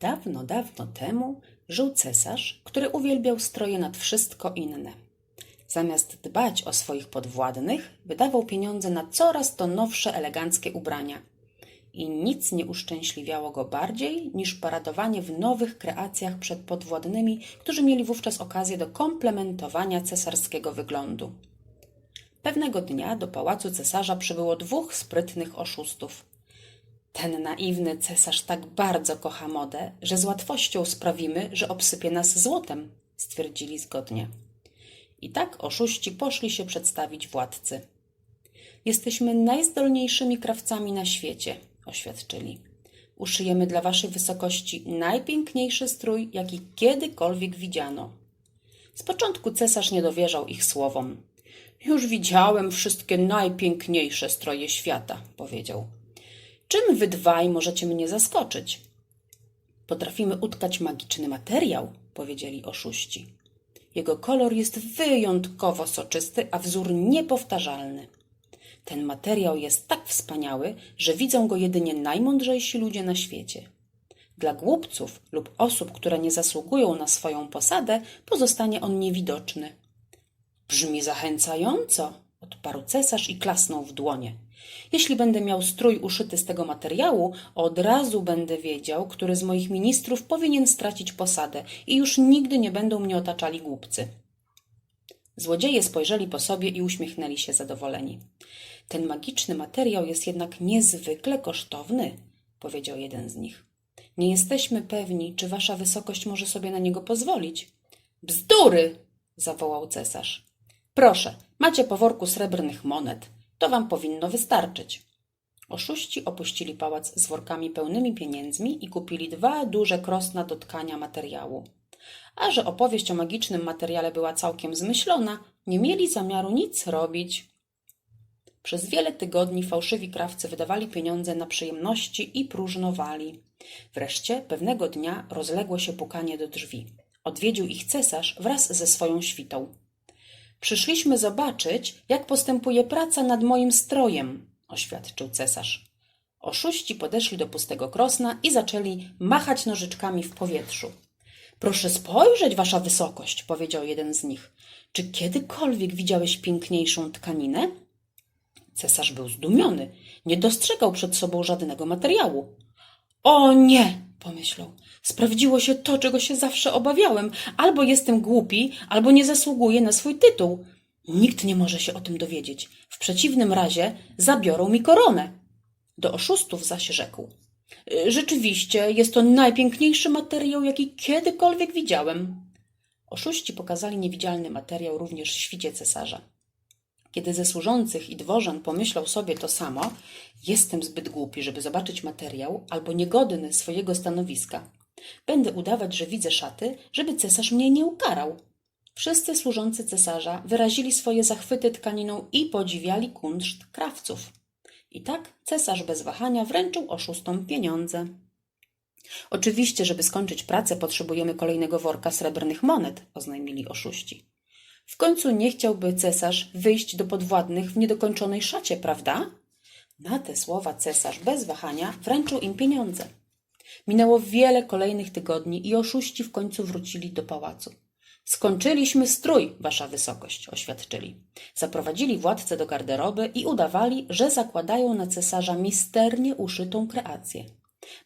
Dawno, dawno temu żył cesarz, który uwielbiał stroje nad wszystko inne. Zamiast dbać o swoich podwładnych, wydawał pieniądze na coraz to nowsze eleganckie ubrania. I nic nie uszczęśliwiało go bardziej niż paradowanie w nowych kreacjach przed podwładnymi, którzy mieli wówczas okazję do komplementowania cesarskiego wyglądu. Pewnego dnia do pałacu cesarza przybyło dwóch sprytnych oszustów. Ten naiwny cesarz tak bardzo kocha modę, że z łatwością sprawimy, że obsypie nas złotem, stwierdzili zgodnie. I tak oszuści poszli się przedstawić władcy. Jesteśmy najzdolniejszymi krawcami na świecie, oświadczyli. Uszyjemy dla waszej wysokości najpiękniejszy strój, jaki kiedykolwiek widziano. Z początku cesarz nie dowierzał ich słowom. Już widziałem wszystkie najpiękniejsze stroje świata, powiedział. Czym wy dwaj możecie mnie zaskoczyć? Potrafimy utkać magiczny materiał, powiedzieli oszuści. Jego kolor jest wyjątkowo soczysty, a wzór niepowtarzalny. Ten materiał jest tak wspaniały, że widzą go jedynie najmądrzejsi ludzie na świecie. Dla głupców lub osób, które nie zasługują na swoją posadę, pozostanie on niewidoczny. Brzmi zachęcająco, odparł cesarz i klasnął w dłonie. Jeśli będę miał strój uszyty z tego materiału, od razu będę wiedział, który z moich ministrów powinien stracić posadę i już nigdy nie będą mnie otaczali głupcy. Złodzieje spojrzeli po sobie i uśmiechnęli się zadowoleni. Ten magiczny materiał jest jednak niezwykle kosztowny, powiedział jeden z nich. Nie jesteśmy pewni, czy wasza wysokość może sobie na niego pozwolić. Bzdury! zawołał cesarz. Proszę, macie po worku srebrnych monet. To wam powinno wystarczyć. Oszuści opuścili pałac z workami pełnymi pieniędzmi i kupili dwa duże krosna do tkania materiału. A że opowieść o magicznym materiale była całkiem zmyślona, nie mieli zamiaru nic robić. Przez wiele tygodni fałszywi krawcy wydawali pieniądze na przyjemności i próżnowali. Wreszcie pewnego dnia rozległo się pukanie do drzwi. Odwiedził ich cesarz wraz ze swoją świtą. Przyszliśmy zobaczyć, jak postępuje praca nad moim strojem, oświadczył cesarz. Oszuści podeszli do pustego krosna i zaczęli machać nożyczkami w powietrzu. Proszę spojrzeć, wasza wysokość, powiedział jeden z nich. Czy kiedykolwiek widziałeś piękniejszą tkaninę? Cesarz był zdumiony. Nie dostrzegał przed sobą żadnego materiału. O nie, pomyślał. Sprawdziło się to, czego się zawsze obawiałem. Albo jestem głupi, albo nie zasługuję na swój tytuł. Nikt nie może się o tym dowiedzieć. W przeciwnym razie zabiorą mi koronę. Do oszustów zaś rzekł. "Y, Rzeczywiście, jest to najpiękniejszy materiał, jaki kiedykolwiek widziałem. Oszuści pokazali niewidzialny materiał również świcie cesarza. Kiedy ze służących i dworzan pomyślał sobie to samo, jestem zbyt głupi, żeby zobaczyć materiał, albo niegodny swojego stanowiska. Będę udawać, że widzę szaty, żeby cesarz mnie nie ukarał. Wszyscy służący cesarza wyrazili swoje zachwyty tkaniną i podziwiali kunszt krawców. I tak cesarz bez wahania wręczył oszustom pieniądze. Oczywiście, żeby skończyć pracę, potrzebujemy kolejnego worka srebrnych monet, oznajmili oszuści. W końcu nie chciałby cesarz wyjść do podwładnych w niedokończonej szacie, prawda? Na te słowa cesarz bez wahania wręczył im pieniądze. Minęło wiele kolejnych tygodni i oszuści w końcu wrócili do pałacu. Skończyliśmy strój, wasza wysokość, oświadczyli. Zaprowadzili władcę do garderoby i udawali, że zakładają na cesarza misternie uszytą kreację.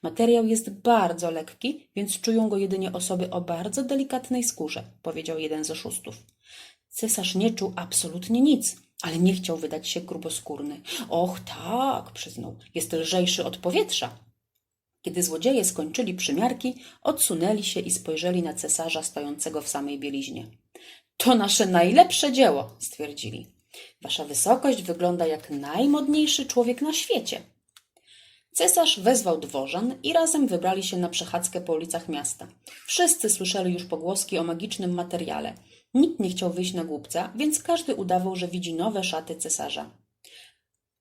Materiał jest bardzo lekki, więc czują go jedynie osoby o bardzo delikatnej skórze, powiedział jeden z oszustów. Cesarz nie czuł absolutnie nic, ale nie chciał wydać się gruboskórny. Och, tak, przyznał, jest lżejszy od powietrza. Kiedy złodzieje skończyli przymiarki, odsunęli się i spojrzeli na cesarza stojącego w samej bieliźnie. To nasze najlepsze dzieło, stwierdzili. Wasza wysokość wygląda jak najmodniejszy człowiek na świecie. Cesarz wezwał dworzan i razem wybrali się na przechadzkę po ulicach miasta. Wszyscy słyszeli już pogłoski o magicznym materiale. Nikt nie chciał wyjść na głupca, więc każdy udawał, że widzi nowe szaty cesarza.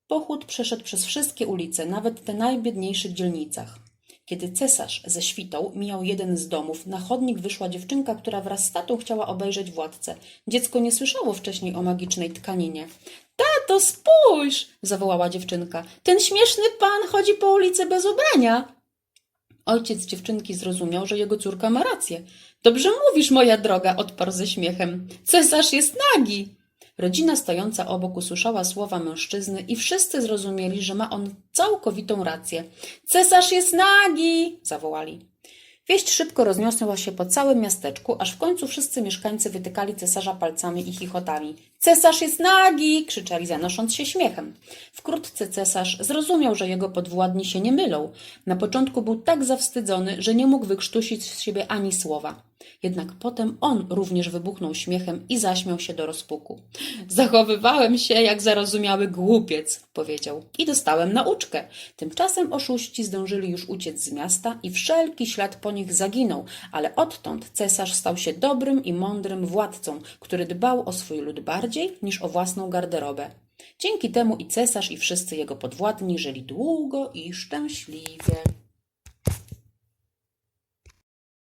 Pochód przeszedł przez wszystkie ulice, nawet te najbiedniejszych dzielnicach. Kiedy cesarz ze świtą mijał jeden z domów, na chodnik wyszła dziewczynka, która wraz z tatą chciała obejrzeć władcę. Dziecko nie słyszało wcześniej o magicznej tkaninie. Tato, spójrz! zawołała dziewczynka. Ten śmieszny pan chodzi po ulicy bez ubrania. Ojciec dziewczynki zrozumiał, że jego córka ma rację. Dobrze mówisz, moja droga, odparł ze śmiechem. Cesarz jest nagi. Rodzina stojąca obok usłyszała słowa mężczyzny i wszyscy zrozumieli, że ma on całkowitą rację. Cesarz jest nagi! zawołali. Wieść szybko rozniosła się po całym miasteczku, aż w końcu wszyscy mieszkańcy wytykali cesarza palcami i chichotali. Cesarz jest nagi! krzyczeli, zanosząc się śmiechem. Wkrótce cesarz zrozumiał, że jego podwładni się nie mylą. Na początku był tak zawstydzony, że nie mógł wykrztusić z siebie ani słowa. Jednak potem on również wybuchnął śmiechem i zaśmiał się do rozpuku. Zachowywałem się jak zarozumiały głupiec, powiedział, i dostałem nauczkę. Tymczasem oszuści zdążyli już uciec z miasta i wszelki ślad po nich zaginął, ale odtąd cesarz stał się dobrym i mądrym władcą, który dbał o swój lud bardziej niż o własną garderobę. Dzięki temu i cesarz i wszyscy jego podwładni żyli długo i szczęśliwie.